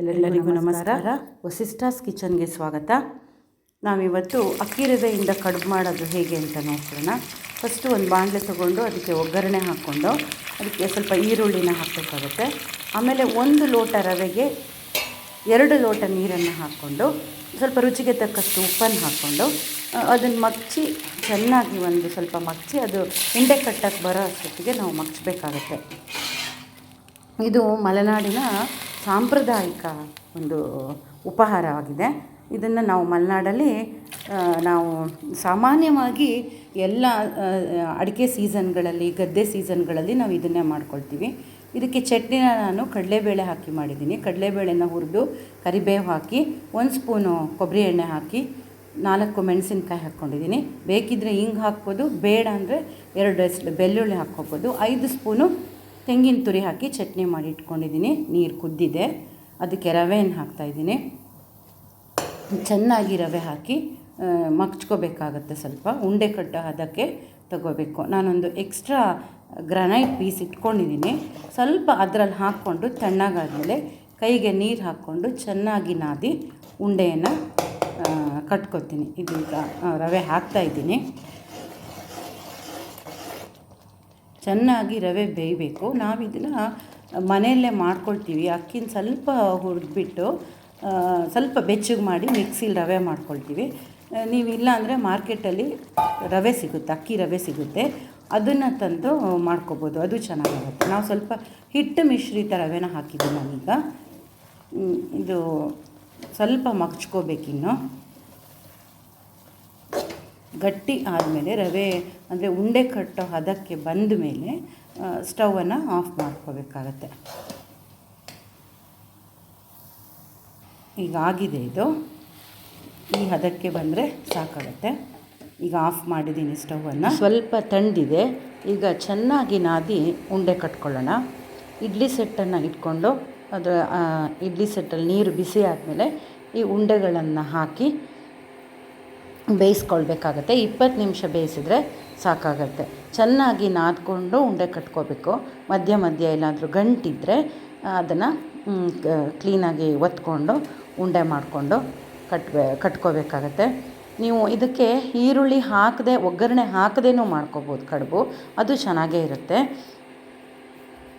ಎಲ್ಲರಿಗೂ ನಮಸ್ಕಾರ. ವಸಿಷ್ಠಾಸ್ ಕಿಚನ್ಗೆ ಸ್ವಾಗತ. ನಾವಿವತ್ತು ಅಕ್ಕಿ ರವೆಯಿಂದ ಕಡುಬು ಮಾಡೋದು ಹೇಗೆ ಅಂತ ನೋಡ್ಕೊಳ್ಳೋಣ. ಫಸ್ಟು ಒಂದು ಬಾಣಲೆ ತೊಗೊಂಡು ಅದಕ್ಕೆ ಒಗ್ಗರಣೆ ಹಾಕ್ಕೊಂಡು ಅದಕ್ಕೆ ಸ್ವಲ್ಪ ಈರುಳ್ಳಿನ ಹಾಕಬೇಕಾಗುತ್ತೆ. ಆಮೇಲೆ ಒಂದು ಲೋಟ ರವೆಗೆ ಎರಡು ಲೋಟ ನೀರನ್ನು ಹಾಕ್ಕೊಂಡು ಸ್ವಲ್ಪ ರುಚಿಗೆ ತಕ್ಕಷ್ಟು ಉಪ್ಪನ್ನು ಹಾಕ್ಕೊಂಡು ಅದನ್ನು ಮಗ್ಚಿ ಚೆನ್ನಾಗಿ ಒಂದು ಸ್ವಲ್ಪ ಮಗ್ಚಿ ಅದು ಹಿಂಡೆ ಕಟ್ಟಕ್ಕೆ ಬರೋ ಅಷ್ಟೊತ್ತಿಗೆ ನಾವು ಮಗ್ಚಬೇಕಾಗತ್ತೆ. ಇದು ಮಲೆನಾಡಿನ ಸಾಂಪ್ರದಾಯಿಕ ಒಂದು ಉಪಹಾರವಾಗಿದೆ. ಇದನ್ನು ನಾವು ಮಲೆನಾಡಲ್ಲಿ ನಾವು ಸಾಮಾನ್ಯವಾಗಿ ಎಲ್ಲ ಅಡಿಕೆ ಸೀಸನ್ಗಳಲ್ಲಿ, ಗದ್ದೆ ಸೀಸನ್ಗಳಲ್ಲಿ ನಾವು ಇದನ್ನೇ ಮಾಡ್ಕೊಳ್ತೀವಿ. ಇದಕ್ಕೆ ಚಟ್ನಿನ ನಾನು ಕಡಲೆಬೇಳೆ ಹಾಕಿ ಮಾಡಿದ್ದೀನಿ. ಕಡಲೆಬೇಳೆನ ಹುರಿದು ಕರಿಬೇವು ಹಾಕಿ, ಒಂದು ಸ್ಪೂನು ಕೊಬ್ಬರಿ ಎಣ್ಣೆ ಹಾಕಿ, ನಾಲ್ಕು ಮೆಣಸಿನ್ಕಾಯಿ ಹಾಕ್ಕೊಂಡಿದ್ದೀನಿ. ಬೇಕಿದ್ದರೆ ಹಿಂಗೆ ಹಾಕ್ಬೋದು, ಬೇಡ ಅಂದರೆ ಎರಡು ಬೆಳ್ಳುಳ್ಳಿ ಹಾಕ್ಕೋಬೋದು, ಐದು ಸ್ಪೂನು ತೆಂಗಿನ ತುರಿ ಹಾಕಿ ಚಟ್ನಿ ಮಾಡಿ ಇಟ್ಕೊಂಡಿದ್ದೀನಿ. ನೀರು ಕುದ್ದಿದೆ. ಅದಕ್ಕೆ ರವೆಯನ್ನು ಹಾಕ್ತಾಯಿದ್ದೀನಿ ಚೆನ್ನಾಗಿ ರವೆ ಹಾಕಿ ಮಗ್ಚ್ಕೋಬೇಕಾಗತ್ತೆ ಸ್ವಲ್ಪ. ಉಂಡೆ ಕಟ್ಟು ಅದಕ್ಕೆ ತಗೋಬೇಕು. ನಾನೊಂದು ಎಕ್ಸ್ಟ್ರಾ ಗ್ರನೈಟ್ ಪೀಸ್ ಇಟ್ಕೊಂಡಿದ್ದೀನಿ. ಸ್ವಲ್ಪ ಅದರಲ್ಲಿ ಹಾಕ್ಕೊಂಡು ತಣ್ಣಗಾದಮೇಲೆ ಕೈಗೆ ನೀರು ಹಾಕ್ಕೊಂಡು ಚೆನ್ನಾಗಿ ನಾದಿ ಉಂಡೆಯನ್ನು ಕಟ್ಕೊತೀನಿ. ಇದೀಗ ರವೆ ರವೆ ಹಾಕ್ತಾಯಿದ್ದೀನಿ ಚೆನ್ನಾಗಿ ರವೆ ಬೇಯಬೇಕು. ನಾವು ಇದನ್ನು ಮನೆಯಲ್ಲೇ ಮಾಡ್ಕೊಳ್ತೀವಿ. ಅಕ್ಕಿನ ಸ್ವಲ್ಪ ಹುರಿದ್ಬಿಟ್ಟು ಸ್ವಲ್ಪ ಬೆಚ್ಚಗೆ ಮಾಡಿ ಮಿಕ್ಸಿಲಿ ರವೆ ಮಾಡ್ಕೊಳ್ತೀವಿ. ನೀವಿಲ್ಲ ಅಂದರೆ ಮಾರ್ಕೆಟಲ್ಲಿ ರವೆ ಸಿಗುತ್ತೆ, ಅಕ್ಕಿ ರವೆ ಸಿಗುತ್ತೆ. ಅದನ್ನು ತಂದು ಮಾಡ್ಕೊಬೋದು. ಅದು ಚೆನ್ನಾಗಿರುತ್ತೆ ನಾವು ಸ್ವಲ್ಪ ಹಿಟ್ಟು ಮಿಶ್ರಿತ ರವೆನ ಹಾಕಿದ್ದೀವಿ ನಾನೀಗ ಇದು ಸ್ವಲ್ಪ ಮಗ್ಚ್ಕೋಬೇಕಿನ್ನು. ಗಟ್ಟಿ ಆದಮೇಲೆ ರವೆ ಅಂದರೆ ಉಂಡೆ ಕಟ್ಟೋ ಹದಕ್ಕೆ ಬಂದ ಮೇಲೆ ಸ್ಟವನ್ನು ಆಫ್ ಮಾಡ್ಕೋಬೇಕಾಗತ್ತೆ. ಈಗ ಆಗಿದೆ ಇದು. ಈ ಹದಕ್ಕೆ ಬಂದರೆ ಸಾಕಾಗತ್ತೆ. ಈಗ ಆಫ್ ಮಾಡಿದ್ದೀನಿ ಸ್ಟವನ್ನು ಸ್ವಲ್ಪ ತಂಡಿದೆ ಈಗ ಚೆನ್ನಾಗಿ ನಾದಿ ಉಂಡೆ ಕಟ್ಕೊಳ್ಳೋಣ. ಇಡ್ಲಿ ಸೆಟ್ಟನ್ನು ಇಟ್ಕೊಂಡು ಅದರ ಇಡ್ಲಿ ಸೆಟ್ಟಲ್ಲಿ ನೀರು ಬಿಸಿ ಆದಮೇಲೆ ಈ ಉಂಡೆಗಳನ್ನು ಹಾಕಿ ಬೇಯಿಸ್ಕೊಳ್ಬೇಕಾಗತ್ತೆ. ಇಪ್ಪತ್ತು ನಿಮಿಷ ಬೇಯಿಸಿದ್ರೆ ಸಾಕಾಗತ್ತೆ. ಚೆನ್ನಾಗಿ ನಾದ್ಕೊಂಡು ಉಂಡೆ ಕಟ್ಕೋಬೇಕು. ಮಧ್ಯ ಮಧ್ಯ ಎಲ್ಲಾದರೂ ಗಂಟಿದ್ದರೆ ಅದನ್ನು ಕ್ಲೀನಾಗಿ ಒತ್ಕೊಂಡು ಉಂಡೆ ಮಾಡಿಕೊಂಡು ಕಟ್ಬೇ, ಕಟ್ಕೋಬೇಕಾಗತ್ತೆ. ನೀವು ಇದಕ್ಕೆ ಈರುಳ್ಳಿ ಹಾಕದೆ, ಒಗ್ಗರಣೆ ಹಾಕದೇನೂ ಮಾಡ್ಕೋಬೋದು ಕಡುಬು. ಅದು ಚೆನ್ನಾಗೇ ಇರುತ್ತೆ.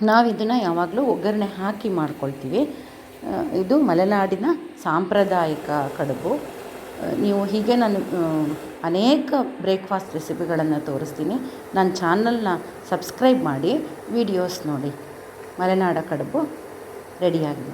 ನಾವು ಇದನ್ನು ಯಾವಾಗಲೂ ಒಗ್ಗರಣೆ ಹಾಕಿ ಮಾಡ್ಕೊಳ್ತೀವಿ. ಇದು ಮಲೆನಾಡಿನ ಸಾಂಪ್ರದಾಯಿಕ ಕಡುಬು. ನೀವು ಹೀಗೆ ನಾನು ಅನೇಕ ಬ್ರೇಕ್ಫಾಸ್ಟ್ ರೆಸಿಪಿಗಳನ್ನು ತೋರಿಸ್ತೀನಿ. ನನ್ನ ಚಾನಲ್ನ ಸಬ್ಸ್ಕ್ರೈಬ್ ಮಾಡಿ, ವಿಡಿಯೋಸ್ ನೋಡಿ. ಮಲೆನಾಡ ಕಡುಬು ರೆಡಿಯಾಗಿದೆ.